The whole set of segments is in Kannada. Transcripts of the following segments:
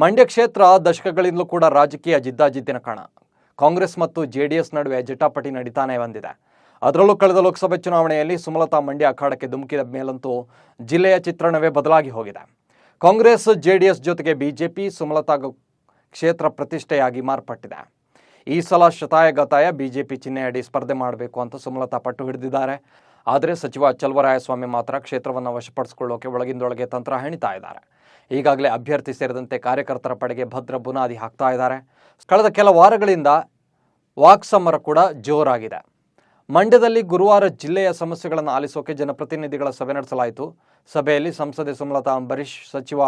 ಮಂಡ್ಯ ಕ್ಷೇತ್ರ ದಶಕಗಳಿಂದಲೂ ಕೂಡ ರಾಜಕೀಯ ಜಿದ್ದಾಜಿದ್ದಿನ ಕಣ. ಕಾಂಗ್ರೆಸ್ ಮತ್ತು ಜೆ ಡಿ ಎಸ್ ನಡುವೆ ಜಟಾಪಟಿ ನಡೀತಾನೆ ಬಂದಿದೆ. ಅದರಲ್ಲೂ ಕಳೆದ ಲೋಕಸಭೆ ಚುನಾವಣೆಯಲ್ಲಿ ಸುಮಲತಾ ಮಂಡ್ಯ ಅಖಾಡಕ್ಕೆ ಧುಮುಕಿದ ಮೇಲಂತೂ ಜಿಲ್ಲೆಯ ಚಿತ್ರಣವೇ ಬದಲಾಗಿ ಹೋಗಿದೆ. ಕಾಂಗ್ರೆಸ್ ಜೆ ಡಿ ಎಸ್ ಜೊತೆಗೆ ಬಿಜೆಪಿ ಸುಮಲತಾ ಕ್ಷೇತ್ರ ಪ್ರತಿಷ್ಠೆಯಾಗಿ ಮಾರ್ಪಟ್ಟಿದೆ. ಈ ಸಲ ಶತಾಯಗತಾಯ ಬಿಜೆಪಿ ಚಿಹ್ನೆಯಡಿ ಸ್ಪರ್ಧೆ ಮಾಡಬೇಕು ಅಂತ ಸುಮಲತಾ ಪಟ್ಟು ಹಿಡಿದಿದ್ದಾರೆ. ಆದರೆ ಸಚಿವ ಚಲುವರಾಯಸ್ವಾಮಿ ಮಾತ್ರ ಕ್ಷೇತ್ರವನ್ನು ವಶಪಡಿಸಿಕೊಳ್ಳೋಕೆ ಒಳಗಿಂದೊಳಗೆ ತಂತ್ರ ಹೆಣಿತಾ ಇದ್ದಾರೆ. ಈಗಾಗಲೇ ಅಭ್ಯರ್ಥಿ ಸೇರಿದಂತೆ ಕಾರ್ಯಕರ್ತರ ಪಡೆಗೆ ಭದ್ರ ಬುನಾದಿ ಹಾಕ್ತಾ ಇದ್ದಾರೆ. ಕಳೆದ ಕೆಲ ವಾರಗಳಿಂದ ವಾಕ್ಸಮರ ಕೂಡ ಜೋರಾಗಿದೆ. ಮಂಡ್ಯದಲ್ಲಿ ಗುರುವಾರ ಜಿಲ್ಲೆಯ ಸಮಸ್ಯೆಗಳನ್ನು ಆಲಿಸೋಕೆ ಜನಪ್ರತಿನಿಧಿಗಳ ಸಭೆ ನಡೆಸಲಾಯಿತು. ಸಭೆಯಲ್ಲಿ ಸಂಸದೆ ಸುಮಲತಾ ಅಂಬರೀಶ್ ಸಚಿವ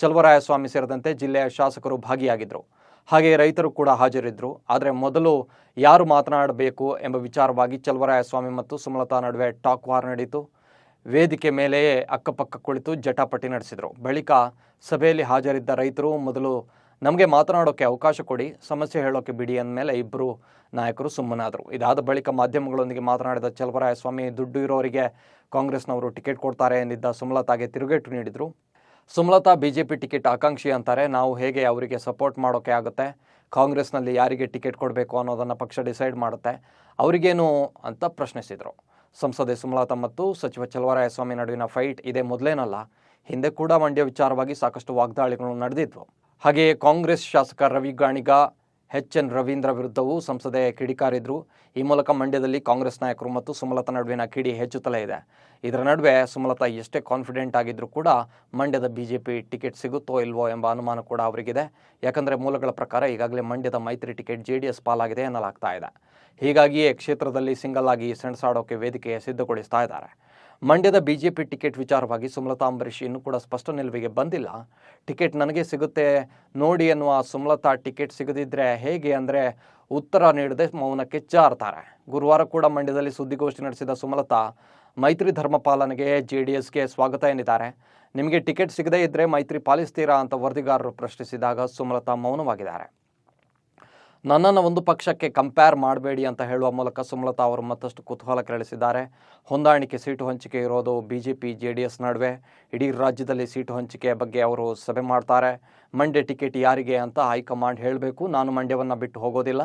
ಚಲುವರಾಯಸ್ವಾಮಿ ಸೇರಿದಂತೆ ಜಿಲ್ಲೆಯ ಶಾಸಕರು ಭಾಗಿಯಾಗಿದ್ದರು. ಹಾಗೆ ರೈತರು ಕೂಡ ಹಾಜರಿದ್ದರು. ಆದರೆ ಮೊದಲು ಯಾರು ಮಾತನಾಡಬೇಕು ಎಂಬ ವಿಚಾರವಾಗಿ ಚಲುವರಾಯಸ್ವಾಮಿ ಮತ್ತು ಸುಮಲತಾ ನಡುವೆ ಟಾಕ್ ವಾರ್ ನಡೆಯಿತು. ವೇದಿಕೆ ಮೇಲೆಯೇ ಅಕ್ಕಪಕ್ಕ ಕುಳಿತು ಜಟಾಪಟಿ ನಡೆಸಿದರು. ಬಳಿಕ ಸಭೆಯಲ್ಲಿ ಹಾಜರಿದ್ದ ರೈತರು, ಮೊದಲು ನಮಗೆ ಮಾತನಾಡೋಕ್ಕೆ ಅವಕಾಶ ಕೊಡಿ, ಸಮಸ್ಯೆ ಹೇಳೋಕೆ ಬಿಡಿ ಅಂದಮೇಲೆ ಇಬ್ಬರು ನಾಯಕರು ಸುಮ್ಮನಾದರು. ಇದಾದ ಬಳಿಕ ಮಾಧ್ಯಮಗಳೊಂದಿಗೆ ಮಾತನಾಡಿದ ಚಲವರಾಯಸ್ವಾಮಿ, ದುಡ್ಡು ಇರೋರಿಗೆ ಕಾಂಗ್ರೆಸ್ನವರು ಟಿಕೆಟ್ ಕೊಡ್ತಾರೆ ಎಂದಿದ್ದ ಸುಮಲತಾಗೆ ತಿರುಗೇಟು ನೀಡಿದರು. ಸುಮಲತಾ ಬಿಜೆಪಿ ಟಿಕೆಟ್ ಆಕಾಂಕ್ಷಿ ಅಂತಾರೆ, ನಾವು ಹೇಗೆ ಅವರಿಗೆ ಸಪೋರ್ಟ್ ಮಾಡೋಕ್ಕೆ ಆಗುತ್ತೆ, ಕಾಂಗ್ರೆಸ್ನಲ್ಲಿ ಯಾರಿಗೆ ಟಿಕೆಟ್ ಕೊಡಬೇಕು ಅನ್ನೋದನ್ನು ಪಕ್ಷ ಡಿಸೈಡ್ ಮಾಡುತ್ತೆ, ಅವರಿಗೇನು ಅಂತ ಪ್ರಶ್ನಿಸಿದರು. ಸಂಸದೆ ಸುಮಲತಾ ಮತ್ತು ಸಚಿವ ಚಲುವರಾಯಸ್ವಾಮಿ ನಡುವಿನ ಫೈಟ್ ಇದೇ ಮೊದಲೇನಲ್ಲ, ಹಿಂದೆ ಕೂಡ ಮಂಡ್ಯ ವಿಚಾರವಾಗಿ ಸಾಕಷ್ಟು ವಾಗ್ದಾಳಿಗಳು ನಡೆದಿದ್ವು. ಹಾಗೆಯೇ ಕಾಂಗ್ರೆಸ್ ಶಾಸಕ ರವಿ ಗಾಣಿಗ, ಎಚ್ ಎನ್ ರವೀಂದ್ರ ವಿರುದ್ಧವೂ ಸಂಸದೆ ಕಿಡಿಕಾರಿದ್ರು ಈ ಮೂಲಕ ಮಂಡ್ಯದಲ್ಲಿ ಕಾಂಗ್ರೆಸ್ ನಾಯಕರು ಮತ್ತು ಸುಮಲತಾ ನಡುವಿನ ಕಿಡಿ ಹೆಚ್ಚುತ್ತಲೇ ಇದೆ. ಇದರ ನಡುವೆ ಸುಮಲತಾ ಎಷ್ಟೇ ಕಾನ್ಫಿಡೆಂಟ್ ಆಗಿದ್ರೂ ಕೂಡ ಮಂಡ್ಯದ ಬಿಜೆಪಿ ಟಿಕೆಟ್ ಸಿಗುತ್ತೋ ಇಲ್ವೋ ಎಂಬ ಅನುಮಾನ ಕೂಡ ಅವರಿಗಿದೆ. ಯಾಕಂದರೆ ಮೂಲಗಳ ಪ್ರಕಾರ ಈಗಾಗಲೇ ಮಂಡ್ಯದ ಮೈತ್ರಿ ಟಿಕೆಟ್ ಜೆ ಡಿ ಎಸ್ ಪಾಲಾಗಿದೆ ಎನ್ನಲಾಗ್ತಾ ಇದೆ. ಹೀಗಾಗಿಯೇ ಕ್ಷೇತ್ರದಲ್ಲಿ ಸಿಂಗಲ್ ಆಗಿ ಸೆಣಸಾಡೋಕೆ ವೇದಿಕೆ ಸಿದ್ಧಗೊಳಿಸ್ತಾ ಇದ್ದಾರೆ ಮಂಡ್ಯದ ಬಿಜೆಪಿ ಟಿಕೆಟ್ ವಿಚಾರವಾಗಿ ಸುಮಲತಾ ಅಂಬರೀಷ್ ಇನ್ನೂ ಕೂಡ ಸ್ಪಷ್ಟ ನಿಲುವಿಗೆ ಬಂದಿಲ್ಲ. ಟಿಕೆಟ್ ನನಗೆ ಸಿಗುತ್ತೆ ನೋಡಿ ಎನ್ನುವ ಸುಮಲತಾ ಟಿಕೆಟ್ ಸಿಗದಿದ್ದರೆ ಹೇಗೆ ಅಂದರೆ ಉತ್ತರ ನೀಡದೆ ಮೌನಕ್ಕೆ ಚಾರ್ತಾರೆ. ಗುರುವಾರ ಕೂಡ ಮಂಡ್ಯದಲ್ಲಿ ಸುದ್ದಿಗೋಷ್ಠಿ ನಡೆಸಿದ ಸುಮಲತಾ, ಮೈತ್ರಿ ಧರ್ಮ ಪಾಲನೆಗೆ ಜೆ ಡಿ ಎಸ್ಗೆ ಸ್ವಾಗತ ಎಂದಿದ್ದಾರೆ ನಿಮಗೆ ಟಿಕೆಟ್ ಸಿಗದೇ ಇದ್ದರೆ ಮೈತ್ರಿ ಪಾಲಿಸ್ತೀರಾ ಅಂತ ವರದಿಗಾರರು ಪ್ರಶ್ನಿಸಿದಾಗ ಸುಮಲತಾ ಮೌನವಾಗಿದ್ದಾರೆ. ನನ್ನನ್ನು ಒಂದು ಪಕ್ಷಕ್ಕೆ ಕಂಪೇರ್ ಮಾಡಬೇಡಿ ಅಂತ ಹೇಳುವ ಮೂಲಕ ಸುಮಲತಾ ಅವರು ಮತ್ತಷ್ಟು ಕುತೂಹಲ ಕೆರಳಿಸಿದ್ದಾರೆ. ಹೊಂದಾಣಿಕೆ ಸೀಟು ಹಂಚಿಕೆ ಇರೋದು B J P J D S ನಡುವೆ. ಇಡೀ ರಾಜ್ಯದಲ್ಲಿ ಸೀಟು ಹಂಚಿಕೆಯ ಬಗ್ಗೆ ಅವರು ಸಭೆ ಮಾಡ್ತಾರೆ. ಮಂಡ್ಯ ಟಿಕೆಟ್ ಯಾರಿಗೆ ಅಂತ ಹೈಕಮಾಂಡ್ ಹೇಳಬೇಕು. ನಾನು ಮಂಡ್ಯವನ್ನು ಬಿಟ್ಟು ಹೋಗೋದಿಲ್ಲ.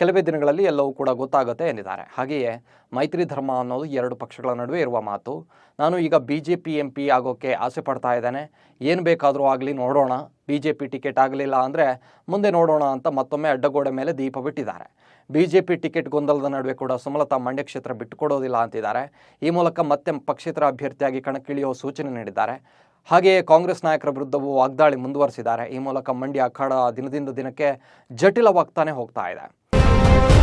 ಕೆಲವೇ ದಿನಗಳಲ್ಲಿ ಎಲ್ಲವೂ ಕೂಡ ಗೊತ್ತಾಗುತ್ತೆ ಎಂದಿದ್ದಾರೆ. ಹಾಗೆಯೇ ಮೈತ್ರಿ ಧರ್ಮ ಅನ್ನೋದು ಎರಡು ಪಕ್ಷಗಳ ನಡುವೆ ಇರುವ ಮಾತು. ನಾನು ಈಗ B J P M P ಆಗೋಕ್ಕೆ ಆಸೆ ಪಡ್ತಾ ಇದ್ದೇನೆ. ಏನು ಬೇಕಾದರೂ ಆಗಲಿ ನೋಡೋಣ. ಬಿ ಜೆ ಪಿ ಟಿಕೆಟ್ ಆಗಲಿಲ್ಲ ಅಂದರೆ ಮುಂದೆ ನೋಡೋಣ ಅಂತ ಮತ್ತೊಮ್ಮೆ ಅಡ್ಡಗೋಡೆ ಮೇಲೆ ದೀಪ ಬಿಟ್ಟಿದ್ದಾರೆ. ಬಿ ಜೆ ಪಿ ಟಿಕೆಟ್ ಗೊಂದಲದ ನಡುವೆ ಕೂಡ ಸುಮಲತಾ ಮಂಡ್ಯ ಕ್ಷೇತ್ರ ಬಿಟ್ಟುಕೊಡೋದಿಲ್ಲ ಅಂತಿದ್ದಾರೆ. ಈ ಮೂಲಕ ಮತ್ತೆ ಪಕ್ಷೇತರ ಅಭ್ಯರ್ಥಿಯಾಗಿ ಕಣಕ್ಕಿಳಿಯುವ ಸೂಚನೆ ನೀಡಿದ್ದಾರೆ. ಹಾಗೆಯೇ ಕಾಂಗ್ರೆಸ್ ನಾಯಕರ ವಿರುದ್ಧವೂ ವಾಗ್ದಾಳಿ ಮುಂದುವರಿಸಿದ್ದಾರೆ. ಈ ಮೂಲಕ ಮಂಡ್ಯ ಅಖಾಡ ದಿನದಿಂದ ದಿನಕ್ಕೆ ಜಟಿಲವಾಗ್ತಾನೆ ಹೋಗ್ತಾ ಇದೆ. Thank you